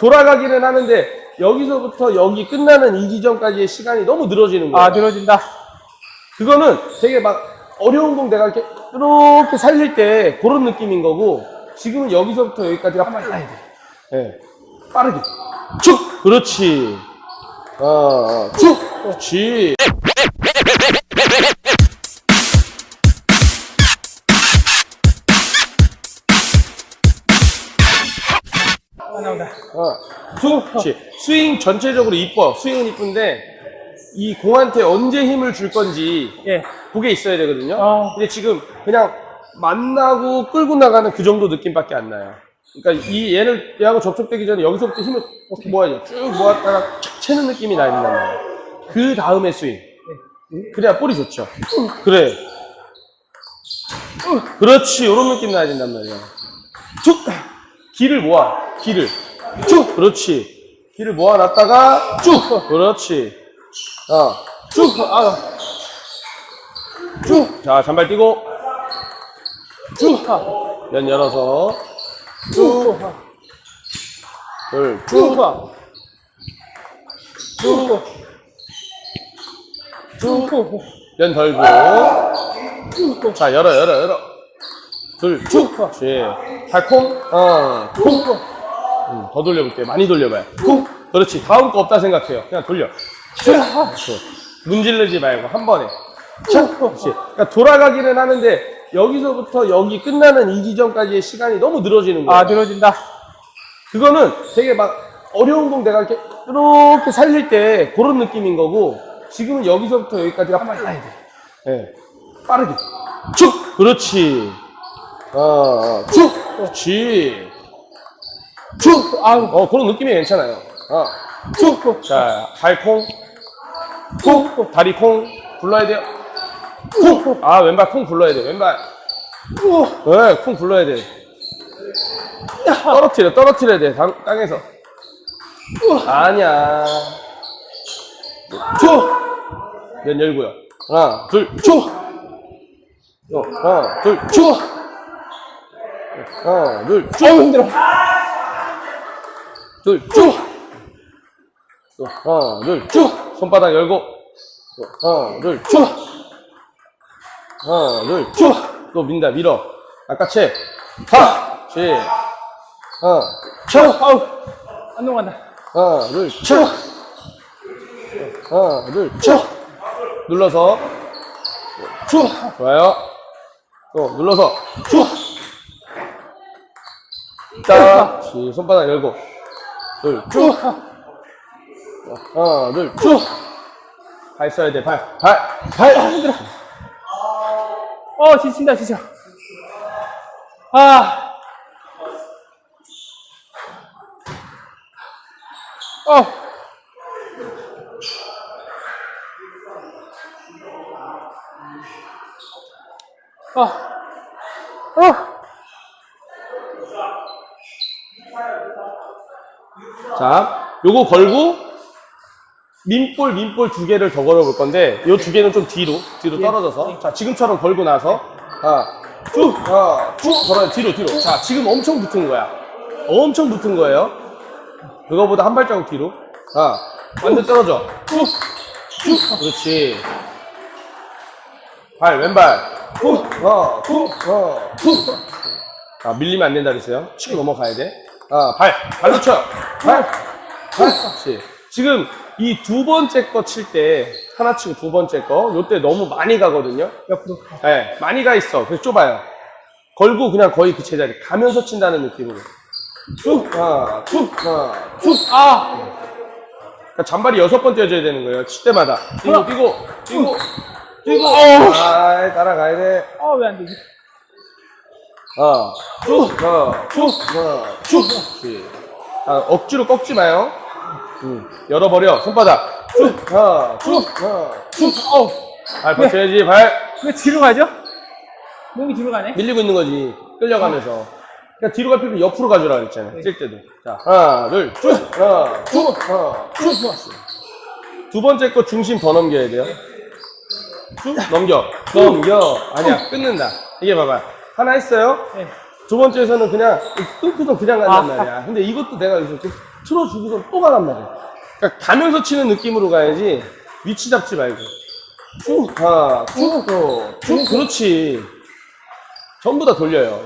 돌아가기는 하는데 여기서부터 여기 끝나는 이 지점까지의 시간이 너무 늘어지는 거예요. 아, 늘어진다. 그거는 되게 막 어려운 공 내가 이렇게 이렇게 살릴 때 그런 느낌인 거고 지금은 여기서부터 여기까지가 빨라야 돼. 예. 빠르게. 쭉! 그렇지. 어, 어, 쭉! 그렇지. 아, 나온다. 어, 쭉! 그렇지. 스윙 전체적으로 이뻐. 스윙은 이쁜데 이 공한테 언제 힘을 줄 건지 예. 그게 있어야 되거든요. 어. 근데 지금 그냥 만나고 끌고 나가는 그 정도 느낌밖에 안 나요. 그러니까 이 얘를 얘하고 접촉되기 전에 여기서부터 힘을 모아야죠. 쭉 모았다가 촥 채는 느낌이 나 있는 말이에요. 그 다음에 스윙. 그래야 볼이 좋죠. 그래. 그렇지. 이런 느낌 나야 된단 말이야. 쭉! 길을 모아. 길을. 쭉! 그렇지. 길을 모아놨다가 쭉! 그렇지. 어. 쭉! 아. 쭉! 자, 잔발 뛰고. 쭉! 면 열어서. 쭉! 둘, 쭉! 쭉! 쭉! 면 덜고. 자, 열어, 열어, 열어. 둘, 쭉! 그렇지. 발콩, 어, 콩. 음, 더 돌려볼게요. 많이 돌려봐요. 콩. 그렇지. 다음 거 없다 생각해요. 그냥 돌려. 그렇지. 문질르지 말고 한 번에. 자, 그렇지. 그러니까 돌아가기는 하는데 여기서부터 여기 끝나는 이 지점까지의 시간이 너무 늘어지는 거예요. 아, 늘어진다. 그거는 되게 막 어려운 공 내가 이렇게 이렇게 살릴 때 그런 느낌인 거고 지금은 여기서부터 여기까지가 빨라야 돼. 예. 빠르게. 쭉! 그렇지. 어, 어, 쭉! 그렇지. 쭉! 아, 어, 그런 느낌이 괜찮아요. 어, 쭉! 자, 발콩. 콩! 다리 콩. 불러야 돼요. 콩! 아, 왼발 콩 불러야 돼, 왼발. 네, 콩 불러야 돼. 떨어뜨려, 떨어뜨려야 돼, 땅, 땅에서. 아니야. 줘! 면 열고요. 하나, 둘, 줘! 어, 하나, 둘, 줘! 하나, 둘, 줘! 힘들어. 둘, 줘! 또, 하나, 둘, 줘! 손바닥 열고. 또, 하나, 둘, 줘! 하나, 둘, 줘! 또 민다, 밀어. 아까 채. 하! 치. 하나, 쳐! 아우! 안 넘어간다. 하나, 둘, 쳐! 하나, 둘, 쳐! 눌러서. 쳐! 좋아요. 또, 눌러서. 쳐! 딱. 치, 손바닥 열고. 둘, 쭉! 하나, 둘, 쭉! 발 써야 돼, 발. 발! 발! 힘들어. 어, 지친다, 지쳐. 아. 어. 어. 어. 자, 요거 걸고 민볼, 민볼 두 개를 더 걸어 볼 건데 요 두 개는 좀 뒤로, 뒤로 떨어져서 자, 지금처럼 걸고 나서 아, 쭉, 아, 쭉 걸어요. 뒤로, 뒤로. 자, 지금 엄청 붙은 거야. 엄청 붙은 거예요. 그거보다 한 발자국 뒤로. 아, 완전 떨어져. 쭉, 쭉. 그렇지. 발, 왼발. 툭, 어, 툭, 어, 툭. 아, 밀리면 안 된다 그랬어요. 치고 넘어가야 돼. 아, 발, 발로 쳐. 발, 발. 그렇지. 지금 이 두 번째 거 칠 때, 하나 치고 두 번째 거, 요때 너무 많이 가거든요. 옆으로. 예, 많이 가 있어. 그래서 좁아요. 걸고 그냥 거의 그 제자리. 가면서 친다는 느낌으로. 툭, 하나, 툭, 하나, 툭. 아. 그러니까 잔발이 여섯 번 떼어줘야 되는 거예요. 칠 때마다. 뛰고, 뛰고, 뛰고, 뛰고. 어우. 아, 따라가야 돼. 어, 왜안 되지? 어, 쭉, 어, 쭉, 어, 쭉. 아, 억지로 꺾지 마요. 음, 열어버려. 손바닥. 쭉, 어, 쭉, 어, 쭉. 어. 발 버텨야지, 발. 왜 뒤로 가죠? 몸이 뒤로 가네? 밀리고 있는 거지. 끌려가면서. 그냥 뒤로 갈 필요 없이 옆으로 가주라 그랬잖아요. 찔 때도. 자, 하나, 둘, 쭉, 하나, 쭉, 하나, 쭉. 두 번째 거 중심 더 넘겨야 돼요. 쭉, 넘겨. 넘겨. 아니야, 끊는다. 이게 봐봐. 하나 했어요? 네. 두 번째에서는 그냥 끊고서 그냥 간단 아. 말이야. 근데 이것도 내가 여기서 좀 틀어주고서 또 가란 말이야. 그러니까 가면서 치는 느낌으로 가야지 위치 잡지 말고. 쭉 가, 쭉 가, 쭉 그렇지. 전부 다 돌려요.